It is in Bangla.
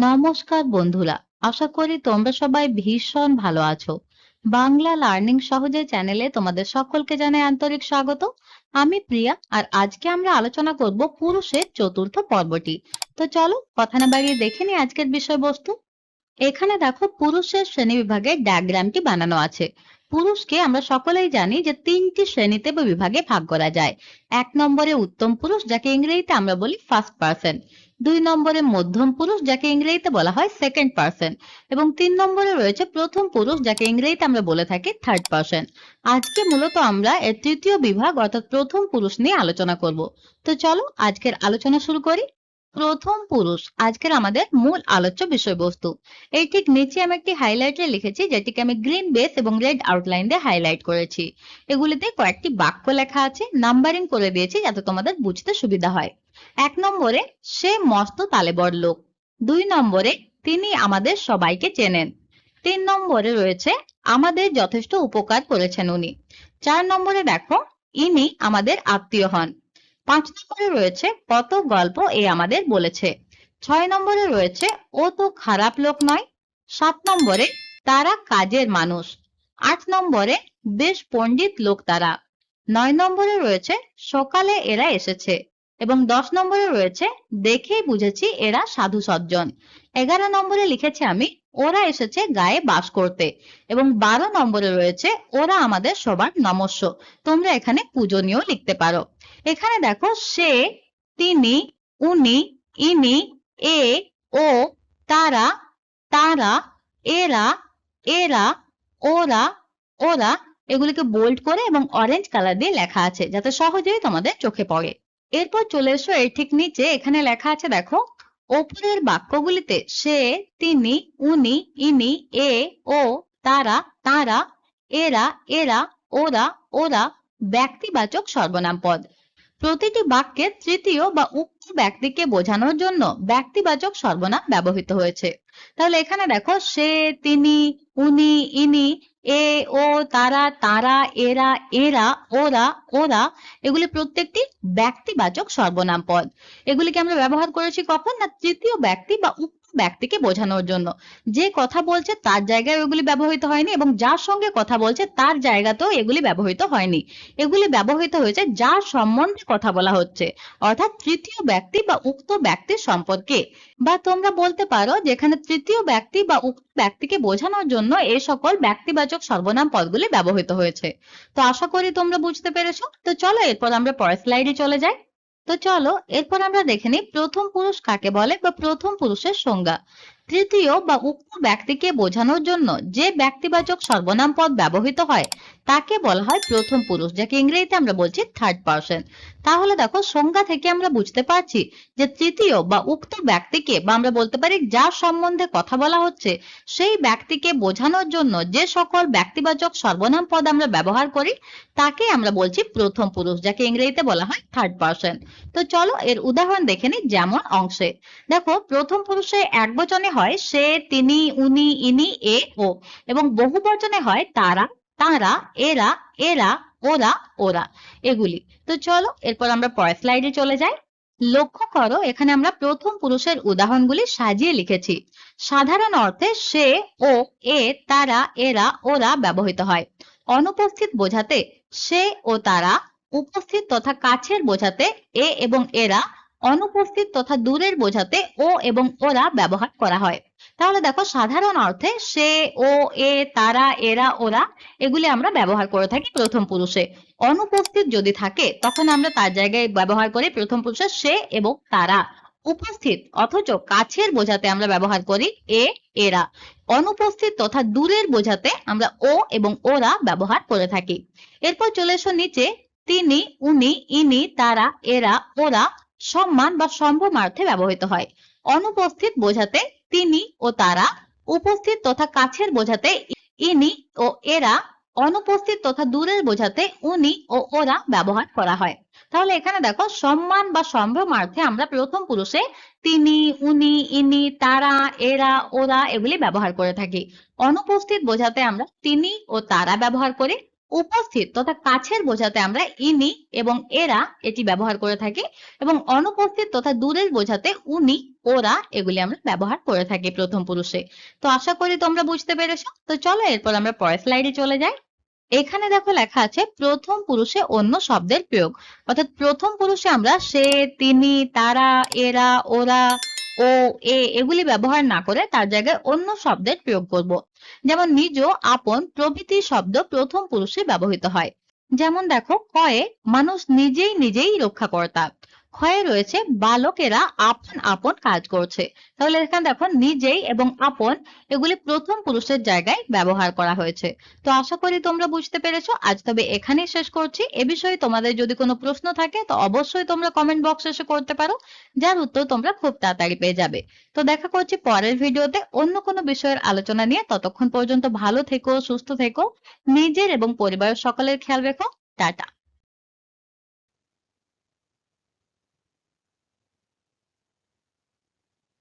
নমস্কার বন্ধুরা, আশা করি তোমরা সবাই ভীষণ ভালো আছো। বাংলা লার্নিং সহজে চ্যানেলে তোমাদের সকলকে জানাই আন্তরিক স্বাগত। আমি প্রিয়া, আর আজকে আমরা আলোচনা করব পুরুষের চতুর্থ পর্বটি। তো চলো, কথা না বাড়িয়ে দেখে নি আজকের বিষয়বস্তু। এখানে দেখো, পুরুষের শ্রেণি বিভাগের ডায়াগ্রামটি বানানো আছে। পুরুষকে আমরা সকলেই জানি যে তিনটি শ্রেণীতে বিভাগে ভাগ করা যায়। এক নম্বরে উত্তম পুরুষ, যাকে ইংরেজিতে আমরা বলি ফার্স্ট পার্সন দুই নম্বরে মধ্যম পুরুষ, যাকে ইংরেজিতে বলা হয় সেকেন্ড পার্সন এবং তিন নম্বরে রয়েছে প্রথম পুরুষ, যাকে ইংরেজিতে আমরা বলে থাকি থার্ড পার্সন আজকে মূলত আমরা এর তৃতীয় বিভাগ, অর্থাৎ প্রথম পুরুষ নিয়ে আলোচনা করব। তো চলো আজকের আলোচনা শুরু করি। প্রথম পুরুষ, আজকের আমাদের মূল আলোচ্য বিষয়বস্তু। এই ঠিক নিচে আমি একটি হাইলাইটে লিখেছি, যেটিকে আমি গ্রিন বেস এবং রেড আউটলাইন দিয়ে হাইলাইট করেছি। এগুলিতে কয়েকটি বাক্য লেখা আছে নাম্বারিং করে দিয়েছি যাতে তোমাদের বুঝতে সুবিধা হয়। এক নম্বরে, সে মস্ত তালেবর লোক। দুই নম্বরে, তিনি আমাদের সবাইকে চেনেন। তিন নম্বরে রয়েছে, আমাদের যথেষ্ট উপকার করেছেন উনি। চার নম্বরে দেখো, ইনি আমাদের আত্মীয় হন। পাঁচ নম্বরে রয়েছে, কত গল্প এ আমাদের বলেছে। ছয় নম্বরে রয়েছে, ও তো খারাপ লোক নয়। সাত নম্বরে, তারা কাজের মানুষ। আট নম্বরে, বেশ পণ্ডিত লোক তারা। নয় নম্বরে রয়েছে, সকালে এরা এসেছে। এবং দশ নম্বরে রয়েছে, দেখেই বুঝেছি এরা সাধু সজ্জন। এগারো নম্বরে লিখেছি আমি ওরা এসেছে গায়ে বাস করতে। এবং বারো নম্বরে রয়েছে ওরা আমাদের সবার নমস্য। তোমরা এখানে পূজনীয় লিখতে পারো। এখানে দেখো, সে, তিনি, উনি, ইনি, এ, ও, তারা তারা, এরা এরা, ওরা ওরা এগুলিকে বোল্ড করে এবং অরেঞ্জ কালার দিয়ে লেখা আছে, যাতে সহজেই তোমাদের চোখে পড়ে। এরপর চলে এসো এর ঠিক নিচে। এখানে লেখা আছে, দেখো ওপরের বাক্যগুলিতে সে, তিনি, উনি, ইনি, এ, ও, তারা তারা, এরা এরা, ওরা ওরা ব্যক্তিবাচক সর্বনাম পদ। প্রতিটি বাক্যে তৃতীয় বা উক্ত ব্যক্তিকে বোঝানোর জন্য ব্যক্তিবাচক সর্বনাম ব্যবহৃত হয়েছে। তাহলে এখানে দেখো সে, তিনি, উনি, ইনি এ, ও, তারা তারা, এরা এরা, ওরা ওরা, এগুলি প্রত্যেকটি ব্যক্তিবাচক সর্বনাম পদ। এগুলিকে আমরা ব্যবহার করেছি কখন? না তৃতীয় ব্যক্তি বা ব্যক্তিকে বোঝানোর জন্য। যে কথা বলছে তার জায়গায় ওগুলি ব্যবহৃত হয়নি এবং যার সঙ্গে কথা বলছে তার জায়গাতেও এগুলি ব্যবহৃত হয়নি। এগুলি ব্যবহৃত হয়েছে যার সম্বন্ধে কথা বলা হচ্ছে, অর্থাৎ তৃতীয় ব্যক্তি বা উক্ত ব্যক্তির সম্পর্কে। বা তোমরা বলতে পারো যেখানে তৃতীয় ব্যক্তি বা উক্ত ব্যক্তিকে বোঝানোর জন্য এই সকল ব্যক্তিবাচক সর্বনাম পদগুলি ব্যবহৃত হয়েছে। তো আশা করি তোমরা বুঝতে পেরেছ। তো চলো এরপর আমরা পরের স্লাইডে চলে যাই। তো চলো এরপর আমরা দেখে নিই প্রথম পুরুষ কাকে বলে বা প্রথম পুরুষের সংজ্ঞা। তৃতীয় বা উক্ত ব্যক্তিকে বোঝানোর জন্য যে ব্যক্তিবাচক সর্বনাম পদ ব্যবহৃত হয়, তাকে বলা হয় প্রথম পুরুষ, যাকে ইংরেজিতে আমরা বলছি থার্ড পার্সন তাহলে দেখো, সংজ্ঞা থেকে আমরা বুঝতে পারছি যে তৃতীয় বা উক্ত ব্যক্তিকে বা আমরা বলতে পারি যার সম্বন্ধে কথা বলা হচ্ছে, সেই ব্যক্তিকে বোঝানোর জন্য যে সকল ব্যক্তিবাচক সর্বনাম পদ আমরা ব্যবহার করি, তাকে আমরা বলছি প্রথম পুরুষ, যাকে ইংরেজিতে বলা হয় থার্ড পার্সন তো চলো এর উদাহরণ দেখে নিই যেমন অংশে। দেখো, প্রথম পুরুষে এক বচনে হয় সে, তিনি, উনি, ইনি, এ, ও। এবং বহু বচনে হয় তারা তারা, এরা এরা, ওরা ওরা এগুলি। তো চলো, এরপর আমরা পরের স্লাইডে চলে যাই। লক্ষ্য করো, এখানে আমরা প্রথম পুরুষের উদাহরণগুলি সাজিয়ে লিখেছি। সাধারণ অর্থে সে, ও, এ, তারা, এরা, ওরা ব্যবহৃত হয়। অনুপস্থিত বোঝাতে সে ও তারা, উপস্থিত তথা কাছের বোঝাতে এ এবং এরা অনুপস্থিত তথা দূরের বোঝাতে ও এবং ওরা ব্যবহার করা হয়। তাহলে দেখো, সাধারণ অর্থে সে, ও, এ, তারা, এরা, ওরা, এগুলি আমরা ব্যবহার করে থাকি প্রথম পুরুষে। অনুপস্থিত যদি থাকে, তখন আমরা তার জায়গায় ব্যবহার করি প্রথম পুরুষে সে এবং তারা। উপস্থিত, অথচ কাছের বোঝাতে আমরা ব্যবহার করি এ, এরা। অনুপস্থিত তথা দূরের বোঝাতে আমরা ও এবং ওরা ব্যবহার করে থাকি। এরপর চলে এসো নিচে, তিনি, উনি, ইনি, তারা, এরা, ওরা সম্মান বা সম্ভ্রমার্থে ব্যবহৃত হয়। অনুপস্থিত বোঝাতে তিনি ও তারা, উপস্থিত তথা কাছের বোঝাতে ইনি ও এরা, অনুপস্থিত তথা দূরের বোঝাতে উনি ও ওরা ব্যবহার করা হয়। তাহলে এখানে দেখো, সম্মান বা সম্ভ্রমার্থে আমরা প্রথম পুরুষে তিনি, উনি, ইনি, তারা, এরা, ওরা এগুলি ব্যবহার করে থাকি। অনুপস্থিত বোঝাতে আমরা তিনি ও তারা ব্যবহার করি। উপস্থিত তথা কাছের বোঝাতে আমরা ইনি এবং এরা এটি ব্যবহার করে থাকি এবং অনুপস্থিত তথা দূরের বোঝাতে উনি, ওরা এগুলি আমরা ব্যবহার করে থাকি প্রথম পুরুষে। তো আশা করি তোমরা বুঝতে পেরেছ। তো চলো এরপর আমরা পরের স্লাইডে চলে যাই। এখানে দেখো লেখা আছে, প্রথম পুরুষে অন্য শব্দের প্রয়োগ। অর্থাৎ প্রথম পুরুষে আমরা সে, তিনি, তারা, এরা, ওরা ও এ, এগুলি ব্যবহার না করে তার জায়গায় অন্য শব্দের প্রয়োগ করব। যেমন নিজ, আপন, প্রভৃতি শব্দ প্রথম পুরুষে ব্যবহৃত হয়। যেমন দেখো, কয়ে, মানুষ নিজেই নিজেই রক্ষাকর্তা। ক্ষয়ে রয়েছে বালকেরা আপন আপন কাজ করছে। তাহলে এখানে দেখো নিজেই এবং আপন এগুলি প্রথম পুরুষের জায়গায় ব্যবহার করা হয়েছে। তো আশা করি তোমরা বুঝতে পেরেছ। আজ তবে এখানেই শেষ করছি। এ বিষয়ে তোমাদের যদি কোনো প্রশ্ন থাকে, তো অবশ্যই তোমরা কমেন্ট বক্সে এসে করতে পারো, যার উত্তর তোমরা খুব তাড়াতাড়ি পেয়ে যাবে। তো দেখা করছি পরের ভিডিওতে অন্য কোনো বিষয়ের আলোচনা নিয়ে। ততক্ষণ পর্যন্ত ভালো থেকো, সুস্থ থেকো, নিজের এবং পরিবারের সকলের খেয়াল রেখো। টাটা।